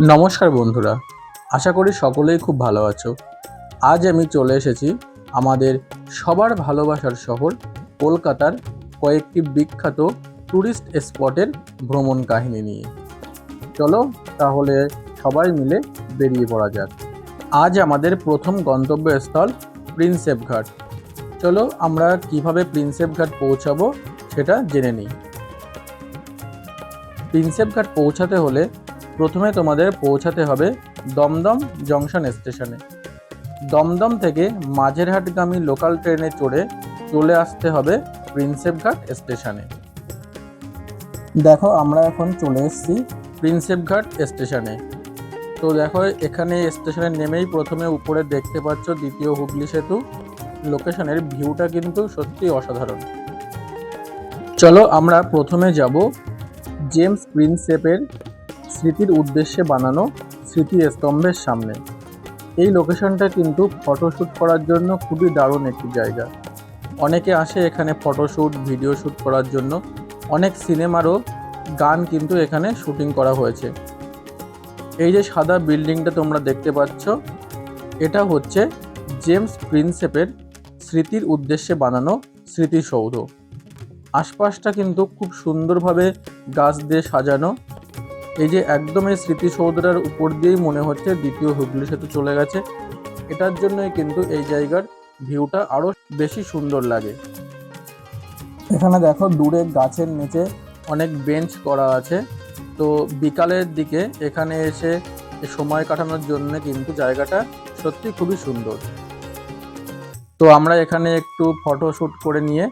নমস্কার বন্ধুরা, আশা করি সকলেই খুব ভালো আছো। আজ আমি চলে এসেছি আমাদের সবার ভালোবাসার শহর কলকাতার কয়েকটি বিখ্যাত ট্যুরিস্ট স্পটের ভ্রমণ কাহিনী নিয়ে। চলো তাহলে সবাই মিলে বেরিয়ে পড়া যাক। আজ আমাদের প্রথম গন্তব্যস্থল প্রিন্সেপ ঘাট চলো আমরা কীভাবে প্রিন্সেপ ঘাট পৌঁছাবো সেটা জেনে নিই। প্রিন্সেপ ঘাট পৌঁছাতে হলে প্রথমে তোমাদের পৌঁছাতে হবে দমদম জংশন স্টেশনে। দমদম থেকে মাঝেরহাটগামী লোকাল ট্রেনে চড়ে চলে আসতে হবে প্রিন্সেপঘাট স্টেশনে। দেখো, আমরা এখন চলে এসেছি প্রিন্সেপঘাট স্টেশনে। তো দেখো, এখানে স্টেশনে নেমেই প্রথমে উপরে দেখতে পাচ্ছ দ্বিতীয় হুগলি সেতু। লোকেশনের ভিউটা কিন্তু সত্যি অসাধারণ। চলো, আমরা প্রথমে যাব জেমস প্রিন্সেপের স্মৃতির উদ্দেশ্যে বানানো স্মৃতি স্তম্ভের সামনে। এই লোকেশনটা কিন্তু ফটোশ্যুট করার জন্য খুবই দারুণ একটি জায়গা। অনেকে আসে এখানে ফটোশ্যুট ভিডিও শ্যুট করার জন্য। অনেক সিনেমারও গান কিন্তু এখানে শুটিং করা হয়েছে। এই যে সাদা বিল্ডিংটা তোমরা দেখতে পাচ্ছ, এটা হচ্ছে জেমস প্রিন্সেপের স্মৃতির উদ্দেশ্যে বানানো স্মৃতিসৌধ। আশপাশটা কিন্তু খুব সুন্দরভাবে গাছ দিয়ে সাজানো। এই যে একদম এই স্মৃতিসৌধটার উপর দিয়েই মনে হচ্ছে দ্বিতীয় হুগলি সেতু চলে গেছে। এটার জন্যই কিন্তু এই জায়গার ভিউটা আরও বেশি সুন্দর লাগে। এখানে দেখো দূরে গাছের নিচে অনেক বেঞ্চ করা আছে। তো বিকালের দিকে এখানে এসে সময় কাটানোর জন্য কিন্তু জায়গাটা সত্যি খুবই সুন্দর। তো আমরা এখানে একটু ফটো শ্যুট করে নিয়ে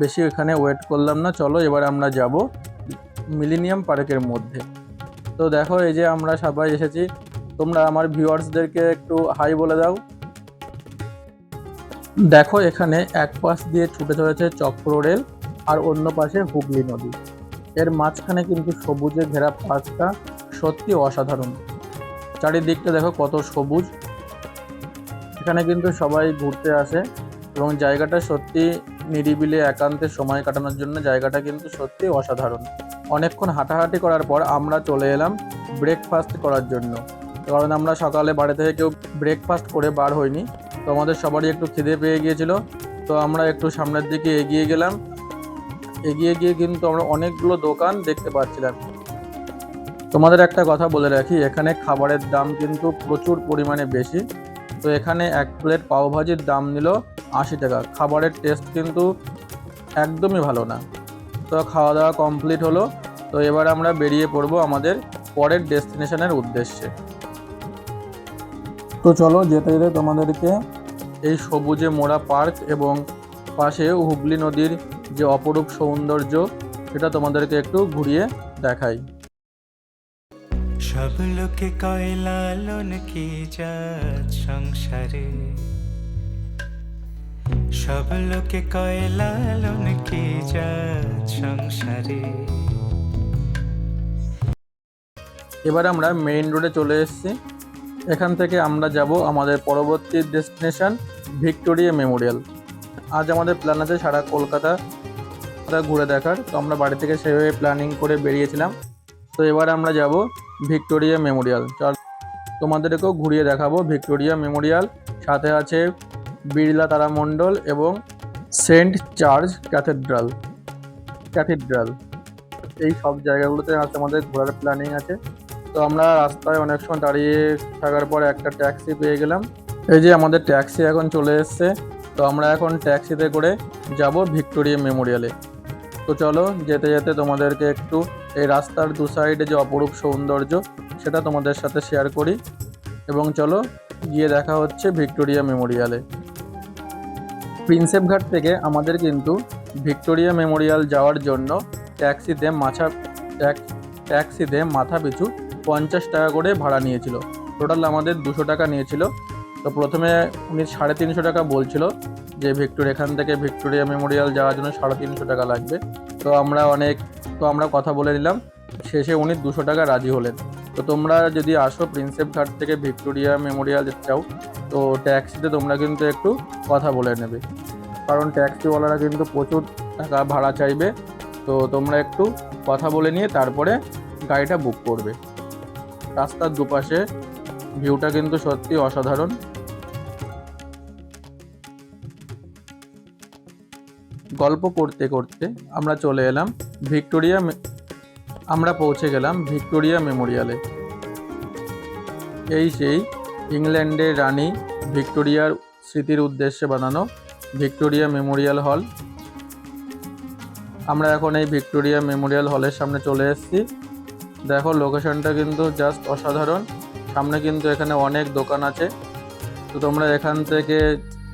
বেশি এখানে ওয়েট করলাম না। চলো এবার আমরা যাব মিলিনিয়াম পার্কের মধ্যে। তো দেখো, এই যে আমরা সবাই এসেছি। তোমরা আমার ভিউয়ার্সদেরকে একটু হাই বলে দাও। দেখো, এখানে এক পাশ দিয়ে ছুটে চলেছে চক্র রেল আর অন্য পাশে হুগলি নদী। এর মাঝখানে কিন্তু সবুজে ঘেরা পার্কটা সত্যি অসাধারণ। চারিদিকটা দেখো কত সবুজ। এখানে কিন্তু সবাই ঘুরতে আসে এবং জায়গাটা সত্যি নিরিবিলি একান্তে সময় কাটানোর জন্য জায়গাটা কিন্তু সত্যি অসাধারণ। অনেকক্ষণ হাঁটাহাঁটি করার পর আমরা চলে এলাম ব্রেকফাস্ট করার জন্য। কারণ আমরা সকালে বাড়ি থেকে কেউ ব্রেকফাস্ট করে বার হইনি। তো আমাদের সবারই একটু খিদে পেয়ে গিয়েছিল। তো আমরা একটু সামনের দিকে এগিয়ে গেলাম। এগিয়ে গিয়ে কিন্তু আমরা অনেকগুলো দোকান দেখতে পাচ্ছিলাম। তোমাদের একটা কথা বলে রাখি, এখানে খাবারের দাম কিন্তু প্রচুর পরিমাণে বেশি। তো এখানে এক প্লেট পাওভাজির দাম নিল আশি টাকা। খাবারের টেস্ট কিন্তু একদমই ভালো না। তো খাওয়া দাওয়া কমপ্লিট হলো। তো এবার আমরা বেরিয়ে পড়ব আমাদের পরের ডেস্টিনেশনের উদ্দেশ্যে। তো চলো যেতে যেতে তোমাদেরকে এই সবুজে মোড়া পার্ক এবং পাশে হুগলি নদীর যে অপরূপ সৌন্দর্য, সেটা তোমাদেরকে একটু ঘুরিয়ে দেখাই। সব লোকে কয় লালন কি জাত সংসারে? সব লোকে কয়, লালন কি সংসারে? এবার আমরা মেইন রোডে চলে এসেছি। এখান থেকে আমরা যাব আমাদের পরবর্তী ডেস্টিনেশন ভিক্টোরিয়া মেমোরিয়াল। আজ আমাদের প্ল্যান আছে সারা কলকাতা ঘুরে দেখার। তো আমরা বাড়ি থেকে সেভাবে প্ল্যানিং করে বেরিয়েছিলাম। তো এবার আমরা যাব ভিক্টোরিয়া মেমোরিয়াল। চল তোমাদেরকেও ঘুরিয়ে দেখাবো ভিক্টোরিয়া মেমোরিয়াল। সাথে আছে বিড়লা তারামণ্ডল এবং সেন্ট চার্জ ক্যাথেড্রাল। ক্যাথেড্রাল। এই সব জায়গাগুলোতে আজ আমাদের ঘোরার প্ল্যানিং আছে। তো আমরা রাস্তায় অনেক সময় দাঁড়িয়ে থাকার পর একটা ট্যাক্সি পেয়ে গেলাম। এই যে আমাদের ট্যাক্সি এখন চলে এসছে। তো আমরা এখন ট্যাক্সিতে করে যাব ভিক্টোরিয়া মেমোরিয়ালে। তো চলো যেতে যেতে তোমাদেরকে একটু এই রাস্তার দু সাইডে যে অপরূপ সৌন্দর্য, সেটা তোমাদের সাথে শেয়ার করি। এবং চলো গিয়ে দেখা হচ্ছে ভিক্টোরিয়া মেমোরিয়ালে। প্রিন্সেপ ঘাট থেকে আমাদের কিন্তু ভিক্টোরিয়া মেমোরিয়াল যাওয়ার জন্য ট্যাক্সিতে ট্যাক্স ট্যাক্সিতে মাথা পিছু পঞ্চাশ টাকা করে ভাড়া নিয়েছিল। টোটাল আমাদের দুশো টাকা নিয়েছিল। তো প্রথমে উনি সাড়ে তিনশো টাকা বলছিল যে, ভিক্টোর, এখান থেকে ভিক্টোরিয়া মেমোরিয়াল যাওয়ার জন্য সাড়ে তিনশো টাকা লাগবে। তো আমরা অনেক, তো আমরা কথা বলে নিলাম। শেষে উনি দুশো টাকা রাজি হলেন। তো তোমরা যদি আসো প্রিন্সেপ ঘাট থেকে ভিক্টোরিয়া মেমোরিয়াল যেতে চাও, তো ট্যাক্সিতে তোমরা কিন্তু একটু কথা বলে নেবে। কারণ ট্যাক্সিওয়ালারা কিন্তু প্রচুর টাকা ভাড়া চাইবে। তো তোমরা একটু কথা বলে নিয়ে তারপরে গাড়িটা বুক করবে। রাস্তার দুপাশে ভিউটা কিন্তু সত্যি অসাধারণ। গল্প করতে করতে আমরা চলে এলাম ভিক্টোরিয়া আমরা পৌঁছে গেলাম ভিক্টোরিয়া মেমোরিয়ালে। এই সেই ইংল্যান্ডের রানী ভিক্টোরিয়ার স্মৃতির উদ্দেশ্যে বানানো ভিক্টোরিয়া মেমোরিয়াল হল। আমরা এখন এই ভিক্টোরিয়া মেমোরিয়াল হলের সামনে চলে এসেছি। দেখো, লোকেশনটা কিন্তু জাস্ট অসাধারণ। সামনে কিন্তু এখানে অনেক দোকান আছে। তো তোমরা এখান থেকে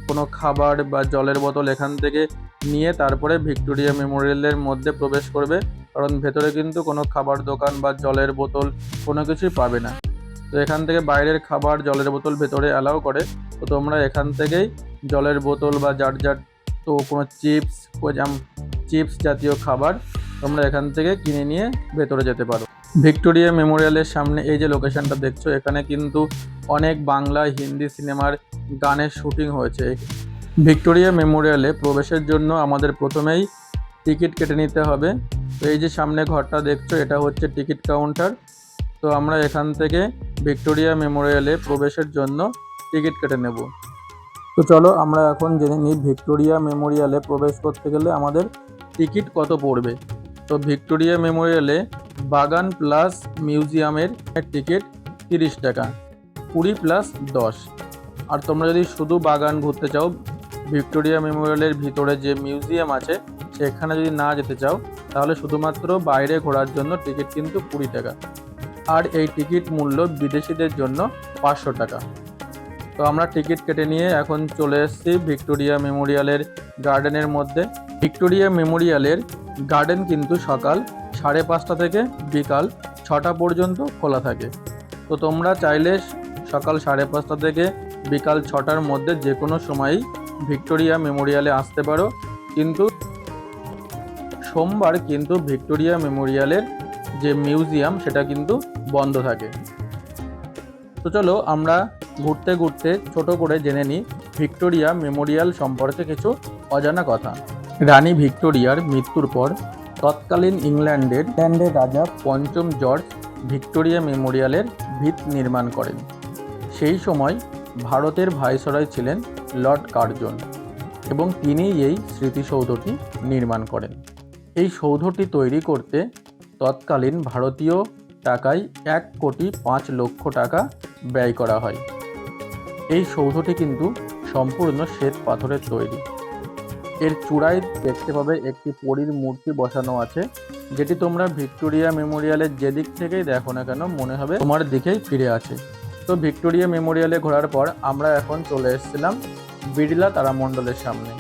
কোনো খাবার বা জলের বোতল এখান থেকে নিয়ে তারপরে ভিক্টোরিয়া মেমোরিয়ালের মধ্যে প্রবেশ করবে। কারণ ভেতরে কিন্তু কোনো খাবার দোকান বা জলের বোতল কোনো কিছুই পাবে না। তো এখান থেকে বাইরের খাবার জলের বোতল ভেতরে অ্যালাউ করে। তো তোমরা এখান থেকেই জলের বোতল বা যার যার তো কোনো চিপস চিপস জাতীয় খাবার তোমরা এখান থেকে কিনে নিয়ে ভেতরে যেতে পারো। ভিক্টোরিয়া মেমোরিয়ালের সামনে এই যে লোকেশনটা দেখছ, এখানে কিন্তু অনেক বাংলা, হিন্দি সিনেমার গানের শুটিং হয়েছে। ভিক্টোরিয়া মেমোরিয়ালে প্রবেশের জন্য আমাদের প্রথমেই টিকিট কেটে নিতে হবে। তো এই যে সামনে ঘরটা দেখছ, এটা হচ্ছে টিকিট কাউন্টার। তো আমরা এখান থেকে ভিক্টোরিয়া মেমোরিয়ালে প্রবেশের জন্য টিকিট কেটে নেব। তো চলো আমরা এখন জেনে নিই ভিক্টোরিয়া মেমোরিয়ালে প্রবেশ করতে গেলে আমাদের টিকিট কত পড়বে। তো ভিক্টোরিয়া মেমোরিয়ালে বাগান প্লাস মিউজিয়ামের টিকিট তিরিশ টাকা কুড়ি প্লাস দশ। আর তোমরা যদি শুধু বাগান ঘুরতে চাও, ভিক্টোরিয়া মেমোরিয়ালের ভিতরে যে মিউজিয়াম আছে, সেখানে যদি না যেতে চাও তাহলে শুধুমাত্র বাইরে ঘোরার জন্য টিকিট কিন্তু কুড়ি টাকা। আর এই টিকিট মূল্য বিদেশিদের জন্য পাঁচশো টাকা। তো আমরা টিকিট কেটে নিয়ে এখন চলে এসেছি ভিক্টোরিয়া মেমোরিয়ালের গার্ডেনের মধ্যে। ভিক্টোরিয়া মেমোরিয়ালের গার্ডেন কিন্তু সকাল সাড়ে পাঁচটা থেকে বিকাল ছটা পর্যন্ত খোলা থাকে। তো তোমরা চাইলে সকাল সাড়ে পাঁচটা থেকে বিকাল ছটার মধ্যে যে কোনো সময়ই ভিক্টোরিয়া মেমোরিয়ালে আসতে পারো। কিন্তু সোমবার কিন্তু ভিক্টোরিয়া মেমোরিয়ালের যে মিউজিয়াম, সেটা কিন্তু বন্ধ থাকে। তো চলো আমরা ঘুরতে ঘুরতে ছোট করে জেনে নিই ভিক্টোরিয়া মেমোরিয়াল সম্পর্কে কিছু অজানা কথা। রানী ভিক্টোরিয়ার মৃত্যুর পর তৎকালীন ইংল্যান্ডের ইংল্যান্ডের রাজা পঞ্চম জর্জ ভিক্টোরিয়া মেমোরিয়ালের ভিত নির্মাণ করেন। সেই সময় ভারতের ভাইসরয় ছিলেন লর্ড কার্জন এবং তিনিই এই স্মৃতিসৌধটি নির্মাণ করেন। এই সৌধটি তৈরি করতে তৎকালীন ভারতীয় টাকায় এক কোটি পাঁচ লক্ষ টাকা ব্যয় করা হয়। এই সৌধটি কিন্তু সম্পূর্ণ শ্বেত পাথরের তৈরি। এর চূড়ায় দেখতে পাবে একটি পরীর মূর্তি বসানো আছে, যেটি তোমরা ভিক্টোরিয়া মেমোরিয়ালের যেদিক থেকেই দেখো না কেন মনে হবে তোমার দিকেই ফিরে আছে। তো ভিক্টোরিয়া মেমোরিয়ালে ঘোরার পর আমরা এখন চলে এসেছিলাম বিড়লা তারামণ্ডলের সামনে।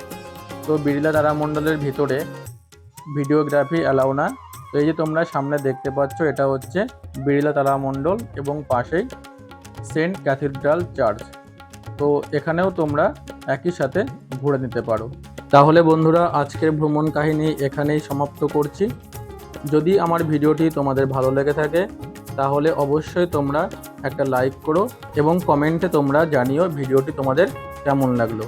তো বিড়লা তারামণ্ডলের ভিতরে ভিডিওগ্রাফি অ্যালাউ না। তো এই যে তোমরা সামনে দেখতে পাচ্ছ, এটা হচ্ছে বিড়লা তারামণ্ডল এবং পাশেই সেন্ট ক্যাথিড্রাল চার্চ। তো এখানেও তোমরা একই সাথে ঘুরে নিতে পারো। তাহলে বন্ধুরা, আজকের ভ্রমণ কাহিনী এখানেই সমাপ্ত করছি। যদি আমার ভিডিওটি তোমাদের ভালো লেগে থাকে, তাহলে অবশ্যই তোমরা একটা লাইক করো এবং কমেন্টে তোমরা জানিও ভিডিওটি তোমাদের কেমন লাগল।